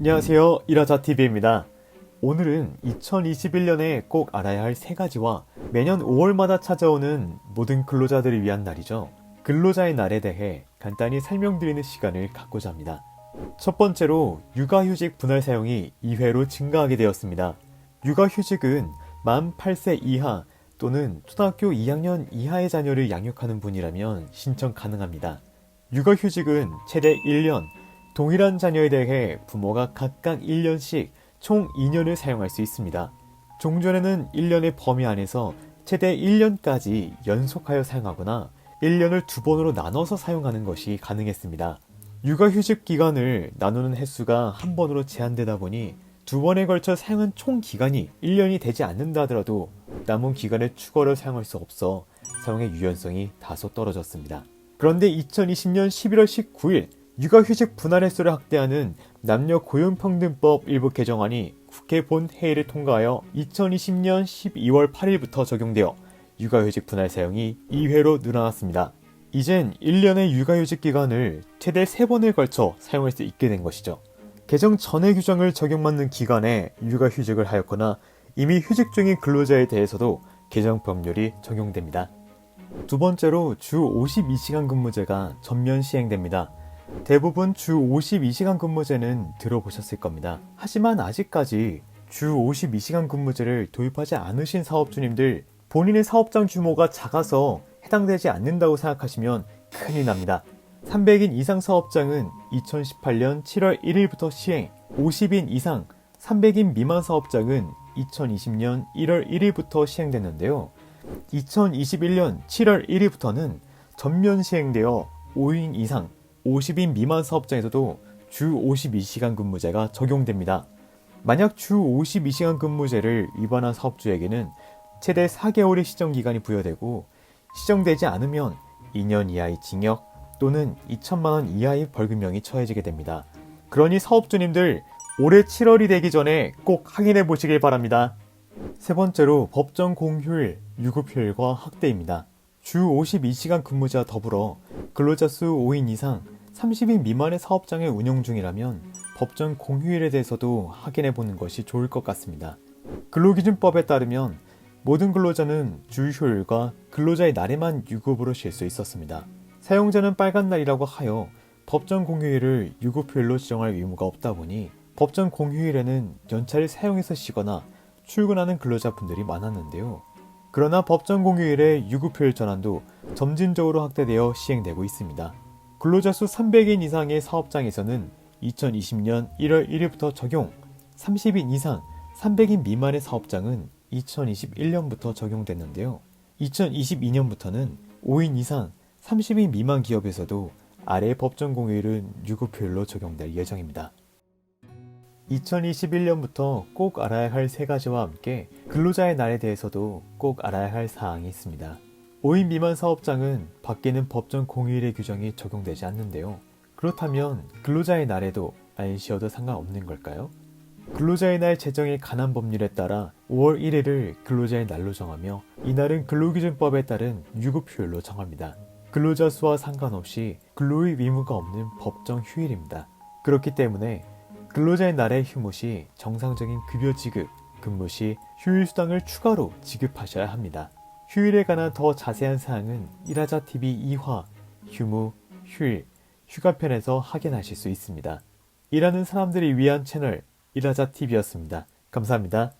안녕하세요. 이라자TV입니다. 오늘은 2021년에 꼭 알아야 할 세 가지와 매년 5월마다 찾아오는 모든 근로자들을 위한 날이죠. 근로자의 날에 대해 간단히 설명드리는 시간을 갖고자 합니다. 첫 번째로 육아휴직 분할 사용이 2회로 증가하게 되었습니다. 육아휴직은 만 8세 이하 또는 초등학교 2학년 이하의 자녀를 양육하는 분이라면 신청 가능합니다. 육아휴직은 최대 1년, 동일한 자녀에 대해 부모가 각각 1년씩 총 2년을 사용할 수 있습니다. 종전에는 1년의 범위 안에서 최대 1년까지 연속하여 사용하거나 1년을 두 번으로 나눠서 사용하는 것이 가능했습니다. 육아휴직 기간을 나누는 횟수가 한 번으로 제한되다 보니 두 번에 걸쳐 사용한 총 기간이 1년이 되지 않는다 하더라도 남은 기간을 추가로 사용할 수 없어 사용의 유연성이 다소 떨어졌습니다. 그런데 2020년 11월 19일 육아휴직 분할 횟수를 확대하는 남녀 고용평등법 일부 개정안이 국회 본회의를 통과하여 2020년 12월 8일부터 적용되어 육아휴직 분할 사용이 2회로 늘어났습니다. 이젠 1년의 육아휴직 기간을 최대 3번에 걸쳐 사용할 수 있게 된 것이죠. 개정 전의 규정을 적용받는 기간에 육아휴직을 하였거나 이미 휴직 중인 근로자에 대해서도 개정 법률이 적용됩니다. 두 번째로 주 52시간 근무제가 전면 시행됩니다. 대부분 주 52시간 근무제는 들어보셨을 겁니다. 하지만 아직까지 주 52시간 근무제를 도입하지 않으신 사업주님들 본인의 사업장 규모가 작아서 해당되지 않는다고 생각하시면 큰일 납니다. 300인 이상 사업장은 2018년 7월 1일부터 시행, 50인 이상 300인 미만 사업장은 2020년 1월 1일부터 시행됐는데요. 2021년 7월 1일부터는 전면 시행되어 5인 이상 50인 미만 사업장에서도 주 52시간 근무제가 적용됩니다. 만약 주 52시간 근무제를 위반한 사업주에게는 최대 4개월의 시정기간이 부여되고 시정되지 않으면 2년 이하의 징역 또는 2천만 원 이하의 벌금형이 처해지게 됩니다. 그러니 사업주님들 올해 7월이 되기 전에 꼭 확인해 보시길 바랍니다. 세 번째로 법정 공휴일, 유급휴일과 확대입니다. 주 52시간 근무제와 더불어 근로자 수 5인 이상 30인 미만의 사업장을 운영 중이라면 법정 공휴일에 대해서도 확인해 보는 것이 좋을 것 같습니다. 근로기준법에 따르면 모든 근로자는 주 휴일과 근로자의 날에만 유급으로 쉴 수 있었습니다. 사용자는 빨간 날이라고 하여 법정 공휴일을 유급휴일로 지정할 의무가 없다 보니 법정 공휴일에는 연차를 사용해서 쉬거나 출근하는 근로자분들이 많았는데요. 그러나 법정 공휴일의 유급휴일 전환도 점진적으로 확대되어 시행되고 있습니다. 근로자 수 300인 이상의 사업장에서는 2020년 1월 1일부터 적용, 30인 이상 300인 미만의 사업장은 2021년부터 적용됐는데요. 2022년부터는 5인 이상 30인 미만 기업에서도 아래 법정 공휴일은 유급휴일로 적용될 예정입니다. 2021년부터 꼭 알아야 할 세 가지와 함께 근로자의 날에 대해서도 꼭 알아야 할 사항이 있습니다. 5인 미만 사업장은 바뀌는 법정 공휴일의 규정이 적용되지 않는데요. 그렇다면 근로자의 날에도 안 쉬어도 상관없는 걸까요? 근로자의 날 제정의 관한 법률에 따라 5월 1일을 근로자의 날로 정하며 이날은 근로기준법에 따른 유급휴일로 정합니다. 근로자 수와 상관없이 근로의 의무가 없는 법정 휴일입니다. 그렇기 때문에 근로자의 날의 휴무 시 정상적인 급여 지급, 근무 시 휴일 수당을 추가로 지급하셔야 합니다. 휴일에 관한 더 자세한 사항은 일하자 TV 2화 휴무, 휴일, 휴가편에서 확인하실 수 있습니다. 일하는 사람들을 위한 채널 일하자 TV였습니다. 감사합니다.